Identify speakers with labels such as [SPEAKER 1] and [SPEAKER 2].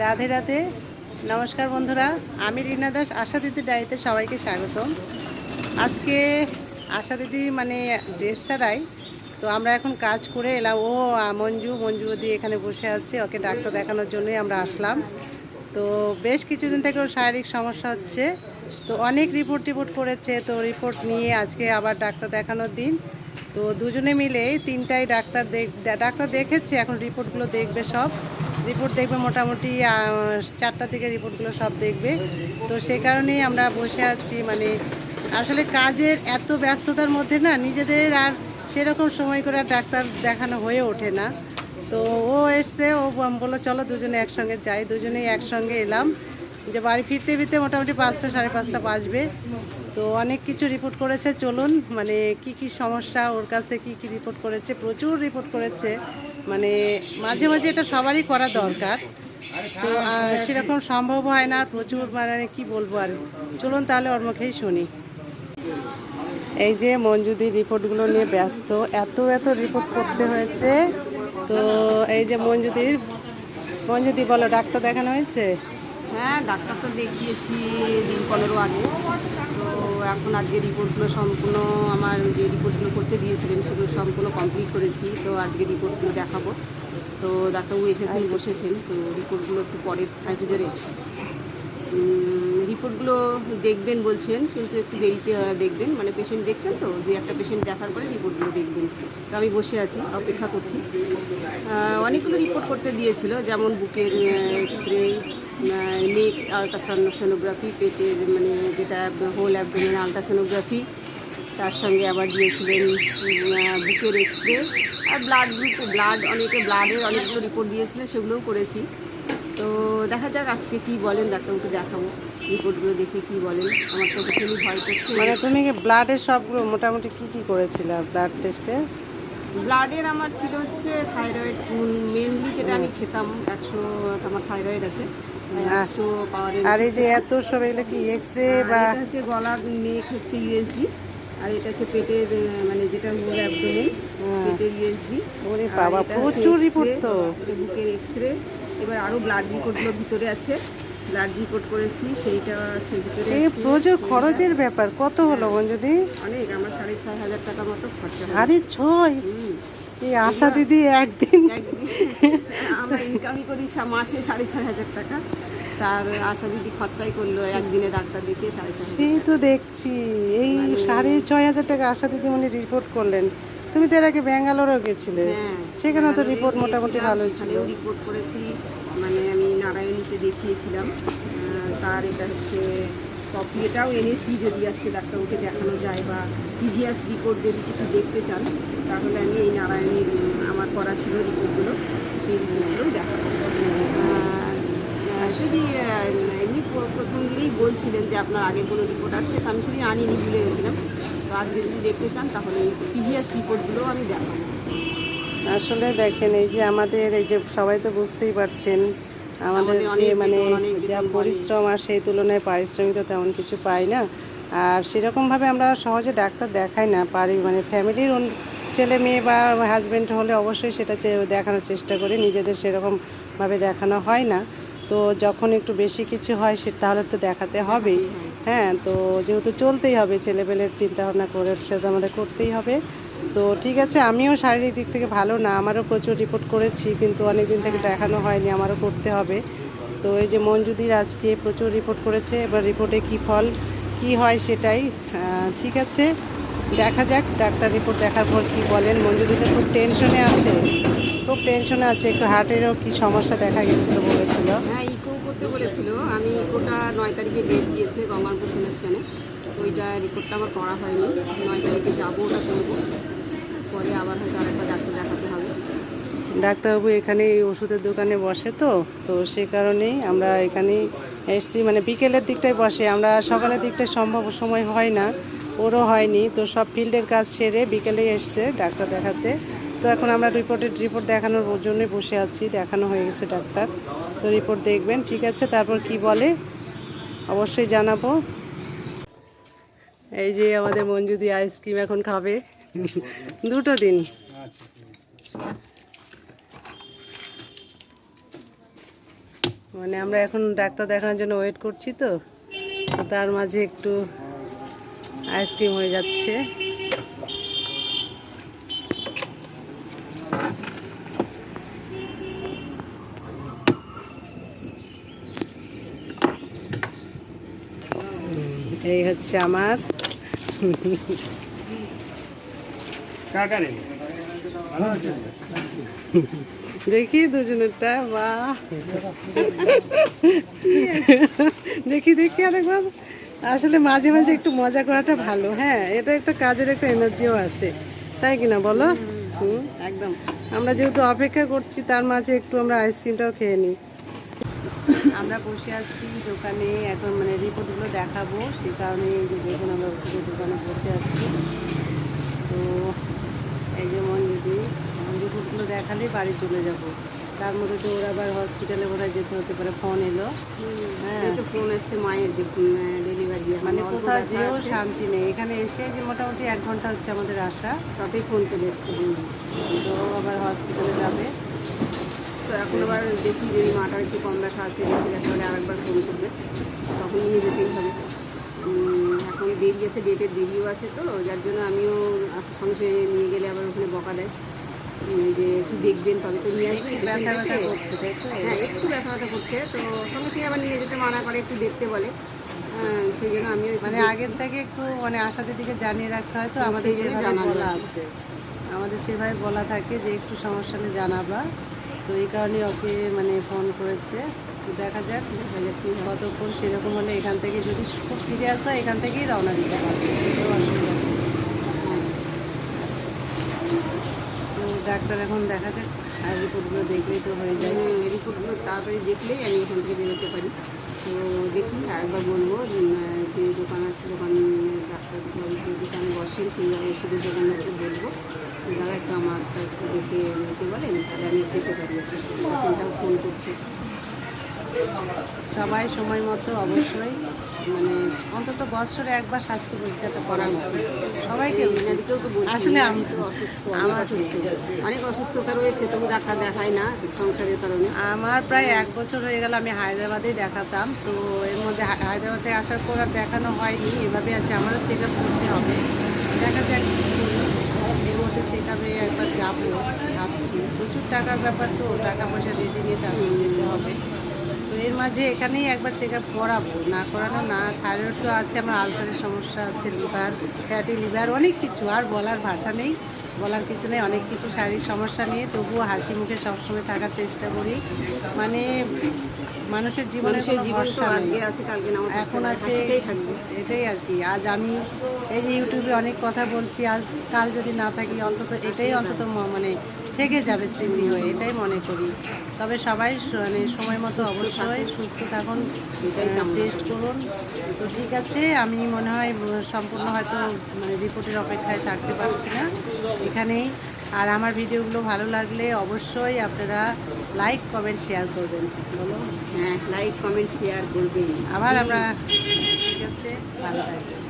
[SPEAKER 1] রাধে রাধে। নমস্কার বন্ধুরা, আমি রিনা দাস, আশা দিদি ডায়েরিতে সবাইকে স্বাগতম। আজকে আশা দিদি মানে ড্রেস ছাড়াই, তো আমরা এখন কাজ করে এলাম। ও মঞ্জু মঞ্জু দি এখানে বসে আছে, ওকে ডাক্তার দেখানোর জন্যই আমরা আসলাম। তো বেশ কিছুদিন থেকে ওর শারীরিক সমস্যা হচ্ছে। তো অনেক রিপোর্ট টিপোর্ট করেছে, তো রিপোর্ট নিয়ে আজকে আবার ডাক্তার দেখানোর দিন। তো দুজনে মিলে তিনটাই ডাক্তার দেখ, ডাক্তার দেখেছে, এখন রিপোর্টগুলো দেখবে সব। রিপোর্ট দেখবে মোটামুটি চারটা থেকে রিপোর্টগুলো সব দেখবে। তো সেই কারণেই আমরা বসে আছি মানে আসলে কাজের এত ব্যস্ততার মধ্যে না নিজেদের আর সেরকম সময় করে ডাক্তার দেখানো হয়ে ওঠে না। তো ও এসছে, ও বলল, চলো দুজনে একসঙ্গে যাই। দুজনেই একসঙ্গে এলাম যে বাড়ি ফিরতে ফিরতে মোটামুটি পাঁচটা, সাড়ে পাঁচটা বাজবে। তো অনেক কিছু রিপোর্ট করেছে, চলুন মানে কি কি সমস্যা, ওর কাছ থেকে কী কী রিপোর্ট করেছে, প্রচুর রিপোর্ট করেছে। মানে মাঝে মাঝে এটা সবারই করা দরকার। তো সেরকম সম্ভব হয় না, প্রচুর মানে কি বলব আর। চলুন তাহলে ওর মুখেই শুনি। এই যে মঞ্জুদির রিপোর্টগুলো নিয়ে ব্যস্ত, এত এত রিপোর্ট করতে হয়েছে। তো, এই যে মঞ্জুদির, মঞ্জুদি বলো, ডাক্তার দেখানো হয়েছে?
[SPEAKER 2] হ্যাঁ ডাক্তার তো দেখিয়েছি দিন পনেরো আগে। এখন আজকে রিপোর্টগুলো সম্পূর্ণ আমার যে রিপোর্টগুলো করতে দিয়েছিলেন সেগুলো সম্পূর্ণ কমপ্লিট করেছি। তো আজকে রিপোর্টগুলো দেখাবো। তো ডাক্তারবাবু এসেছেন, বসেছেন। তো রিপোর্টগুলো একটু পরে থাকবে জোরে রিপোর্টগুলো দেখবেন বলছেন, কিন্তু একটু দেরিতে দেখবেন। মানে পেশেন্ট দেখছেন তো যে একটা পেশেন্ট দেখার পরে রিপোর্টগুলো দেখবেন। তো আমি বসে আছি, অপেক্ষা করছি। অনেকগুলো রিপোর্ট করতে দিয়েছিল, যেমন বুকের এক্স রে নেক আলট্রাসোনোগ্রাফি পেটের মানে যেটা হোল অ্যাবডোমেন আলট্রাসোনোগ্রাফি তার সঙ্গে আবার দিয়েছিলেন বুকের এক্স রে আর ব্লাড গ্রুপ ব্লাড অনেকে ব্লাডের অনেকগুলো রিপোর্ট দিয়েছিলেন, সেগুলোও করেছি। তো দেখা যাক আজকে কী বলেন, ডাক্তারবাবুকে দেখাবো রিপোর্টগুলো দেখে কী বলেন, আমার তো ভীষণই ভয় করছে।
[SPEAKER 1] মানে তুমি ব্লাডের সবগুলো মোটামুটি কি কি করেছিলে ব্লাড টেস্টে
[SPEAKER 2] ব্লাডের আমার ছিল হচ্ছে থাইরয়েড মেনলি যেটা আমি খেতাম একশো আমার থাইরয়েড আছে
[SPEAKER 1] আর এই যে এত সব এগুলো কি এক্স রে বা
[SPEAKER 2] হচ্ছে গলার নেক হচ্ছে ইউএসজি আর এটা হচ্ছে পেটের মানে যেটা হোল অ্যাবডোমেন পেটের ইউএসজি
[SPEAKER 1] ওরে বাবা, প্রচুর report তো।
[SPEAKER 2] বুকের এক্স রে এবার আরও ব্লাড রিপোর্টগুলো ভিতরে আছে। রিপোর্ট করেছি সেইটা আছে ভিতরে।
[SPEAKER 1] এই প্রচুর খরচের ব্যাপার কত হলো মঞ্জুদি
[SPEAKER 2] অনেক আমার সাড়ে ছয় হাজার টাকা মতো খরচা।
[SPEAKER 1] সাড়ে ছয়। এই আশা দিদি একদিন।
[SPEAKER 2] আমরা ইনকামই করি মাসে সাড়ে ছয় হাজার টাকা। তার আশা দিদি খরচাই করল একদিনে ডাক্তার দেখিয়ে সাড়ে ছয়
[SPEAKER 1] সেই তো দেখছি এই সাড়ে ছয় হাজার টাকা আশা দিদিমণি রিপোর্ট করলেন। তুমি তো এর আগে ব্যাঙ্গালোরও গেছিলে।
[SPEAKER 2] হ্যাঁ
[SPEAKER 1] সেখানে তো রিপোর্ট মোটামুটি ভালো ছিল।
[SPEAKER 2] রিপোর্ট করেছি। মানে আমি নারায়ণীতে দেখিয়েছিলাম। তার এটা হচ্ছে কপি এটাও এনেছি যদি আজকে ডাক্তারবাবুকে দেখানো যায় বা প্রিভিয়াস রিপোর্ট যদি কিছু দেখতে চান, তাহলে আমি এই নারায়ণীর, আমার করা ছিল রিপোর্টগুলো সেই রিপোর্টগুলোই দেখাবো। যদি এমনি প্রথম দিনেই বলছিলেন যে আপনার আগে কোনো রিপোর্ট আছে, তো আমি সেদিন আনিনি, ভুলে গেছিলাম। তো আজকে যদি দেখতে চান, তাহলে প্রিভিয়াস রিপোর্টগুলোও আমি দেখাবো।
[SPEAKER 1] আসলে দেখেন এই যে আমাদের এই যে সবাই তো বুঝতেই পারছেন আমাদের যে মানে যা পরিশ্রম আর সেই তুলনায় পারিশ্রমিক তো তেমন কিছু পাই না। আর সেরকমভাবে আমরা সহজে ডাক্তার দেখাই না পারি মানে ফ্যামিলির ছেলে মেয়ে বা হাজব্যান্ড হলে অবশ্যই সেটা দেখানোর চেষ্টা করি নিজেদের সেরকমভাবে দেখানো হয় না। তো যখন একটু বেশি কিছু হয় সে তাহলে তো দেখাতে হবেই হ্যাঁ তো যেহেতু চলতেই হবে ছেলেপেলের চিন্তাভাবনা করে সেটা আমাদের করতেই হবে। তো ঠিক আছে আমিও শারীরিক দিক থেকে ভালো না আমারও প্রচুর রিপোর্ট করেছি কিন্তু অনেক দিন থেকে দেখানো হয়নি আমারও করতে হবে। তো এই যে মঞ্জুদির আজকে প্রচুর রিপোর্ট করেছে এবার রিপোর্টে কি ফল কি হয় সেটাই ঠিক আছে দেখা যাক ডাক্তার রিপোর্ট দেখার পর কি বলেন। মঞ্জুদি তো খুব টেনশনে আছে খুব টেনশনে আছে একটু হার্টেরও কি সমস্যা দেখা গেছিল বলেছিল।
[SPEAKER 2] হ্যাঁ ইকো করতে বলেছিল আমি ইকোটা নয় তারিখে ডেট দিয়েছে গঙ্গারপুর সেনেস্কানে ওইটা রিপোর্টটা আমার করা হয়নি নয় তারিখে যাব ওটা করব।
[SPEAKER 1] ডাক্তারবাবু এখানে এই ওষুধের দোকানে বসে তো তো সে কারণেই আমরা এখানে এসছি। মানে বিকেলের দিকটায় বসে, আমরা সকালের দিকটায় সম্ভব সময় হয় না, ওরও হয়নি। তো সব ফিল্ডের কাজ সেরে বিকেলেই এসছে ডাক্তার দেখাতে। তো এখন আমরা রিপোর্টের, রিপোর্ট দেখানোর জন্যই বসে আছি, দেখানো হয়ে গেছে ডাক্তার। তো রিপোর্ট দেখবেন, ঠিক আছে? তারপর কি বলে অবশ্যই জানাব। এই যে আমাদের মঞ্জুদি আইসক্রিম এখন খাবে। দুটো দিন। মানে আমরা এখন ডাক্তার দেখানোর জন্য ওয়েট করছি তো। তার মাঝে একটু আইসক্রিম হয়ে যাচ্ছে। এই হচ্ছে আমার
[SPEAKER 3] কাকা নেই ভালো আছেন
[SPEAKER 1] দেখি দুজনেরটা, বাহ। দেখি দেখি আরেকবার। আসলে মাঝে মাঝে একটু মজা করাটা ভালো হ্যাঁ এটা একটা কাজের একটা এনার্জিও আসে, তাই কিনা বলো?
[SPEAKER 2] একদম।
[SPEAKER 1] আমরা যেহেতু অপেক্ষা করছি, তার মাঝে একটু আমরা আইসক্রিমটাও খেয়ে নিই। আমরা বসে আছি দোকানে, এখন মানে রিপোর্টগুলো দেখাবো সেই কারণে এই যে দেখুন আমরা দোকানে বসে আছি। তো এই যেমন যদি রিপোর্টগুলো দেখালেই বাড়ি চলে যাব। তার মধ্যে তো ওরা আবার হসপিটালে বোধহয় যেতে হতে পারে ফোন এলো। হ্যাঁ।
[SPEAKER 2] তো ফোন এসছে মায়ের ডেলিভারি
[SPEAKER 1] মানে কোথাও যেও শান্তি নেই। এখানে এসে যে মোটামুটি এক ঘণ্টা হচ্ছে আমাদের আসা।
[SPEAKER 2] তাতেই ফোন চলে এসছে।
[SPEAKER 1] তো আবার হসপিটালে যাবে।
[SPEAKER 2] তো এখন আবার দেখি যদি মাটার একটু কম ব্যথা আছে বেশি ব্যথা হলে আরেকবার ফোন করবে। তখন নিয়ে যেতেই হবে। এখন দেরি আছে ডেটের দেরিও আছে তো যার জন্য আমিও সঙ্গে সঙ্গে নিয়ে গেলে আবার ওখানে বকা দেয়। যে একটু দেখবেন তবে তো নিয়ে আসবেন
[SPEAKER 1] ব্যথা ব্যথা করছে
[SPEAKER 2] হ্যাঁ একটু ব্যথা ব্যথা করছে তো সঙ্গে সঙ্গে আবার নিয়ে যেতে মানা করে একটু দেখতে বলে। হ্যাঁ, সেই জন্য আমিও
[SPEAKER 1] মানে আগের থেকে একটু মানে আশা দিদিকে জানিয়ে রাখতে হয় তো আমাদের সেভাবে বলা আছে। আমাদের সেভাবে বলা থাকে যে একটু সমস্যা হলে জানাবা। তো এই কারণে ওকে মানে ফোন করেছে। দেখা যাক যাক কি কতক্ষণ সেরকম হলে এখান থেকে যদি খুব সিরিয়াস হয়, এখান থেকেই রওনা দিতে পারবে। ডাক্তার এখন দেখা যাক, আর রিপোর্টগুলো দেখলেই তো হয়ে যায়।
[SPEAKER 2] রিপোর্টগুলো তাড়াতাড়ি দেখলেই আমি এখান থেকে বেরোতে পারি। তো দেখি, আরেকবার বলব যে দোকান আছে, দোকান ডাক্তার দোকানে বসেন সেই ওষুধের দোকানদারকে বলব। দাদা একটু আমারটা দেখে নিতে পারেন, তাহলে আমি যেতে পারি পেশেন্টটাও ফোন করছে।
[SPEAKER 1] সবাই সময় মতো অবশ্যই মানে অন্তত বছরে একবার স্বাস্থ্য পরীক্ষাটা করা উচিত। সবাইকে।
[SPEAKER 2] এনাদিকেও তো বলছি
[SPEAKER 1] আসলে আমি
[SPEAKER 2] তো অসুস্থ
[SPEAKER 1] আমার-
[SPEAKER 2] অসুস্থ অনেক অসুস্থতা রয়েছে তবু ডাক্তার দেখায় না সংসারের কারণে।
[SPEAKER 1] আমার প্রায় এক বছর হয়ে গেল আমি হায়দ্রাবাদেই দেখাতাম। তো এর মধ্যে হায়দ্রাবাদে আসার পর আর দেখানো হয়নি এভাবে আছে আমারও চেক আপ করতে হবে। দেখা যাক এর মধ্যে চেক আপে একবার যাব ভাবছি। প্রচুর টাকার ব্যাপার তো টাকা পয়সা রেডি নিয়ে তারপর যেতে হবে। তো এর মাঝে এখানেই একবার চেক আপ করাবো। না করানো না থাইরয়েড তো আছে আমার আলসারের সমস্যা আছে লিভার ফ্যাটি লিভার অনেক কিছু। আর বলার ভাষা নেই বলার কিছু নেই অনেক কিছু শারীরিক সমস্যা নিয়ে। তবুও হাসি মুখে সবসময় থাকার চেষ্টা করি। মানে মানুষের জীবনে
[SPEAKER 2] জীবন আজকে আছে কালকে থাকতে
[SPEAKER 1] এখন আছে
[SPEAKER 2] থাকবে।
[SPEAKER 1] এটাই আর কি। আজ আমি এই যে ইউটিউবে অনেক কথা বলছি আজ কাল যদি না থাকি অন্তত এটাই অন্তত মানে থেকে যাবে স্মৃতি হয়ে এটাই মনে করি। তবে সবাই মানে সময় মতো অবশ্যই সুস্থ থাকুন টেস্ট করুন। তো ঠিক আছে আমি মনে হয় সম্পূর্ণ হয়তো মানে রিপোর্টের অপেক্ষায় থাকতে পারছি না এখানেই। আর আমার ভিডিওগুলো ভালো লাগলে অবশ্যই আপনারা লাইক কমেন্ট শেয়ার করবেন। বলো
[SPEAKER 2] হ্যাঁ লাইক কমেন্ট শেয়ার করবেন।
[SPEAKER 1] আবার আমরা ঠিক আছে ভালো থাকবেন।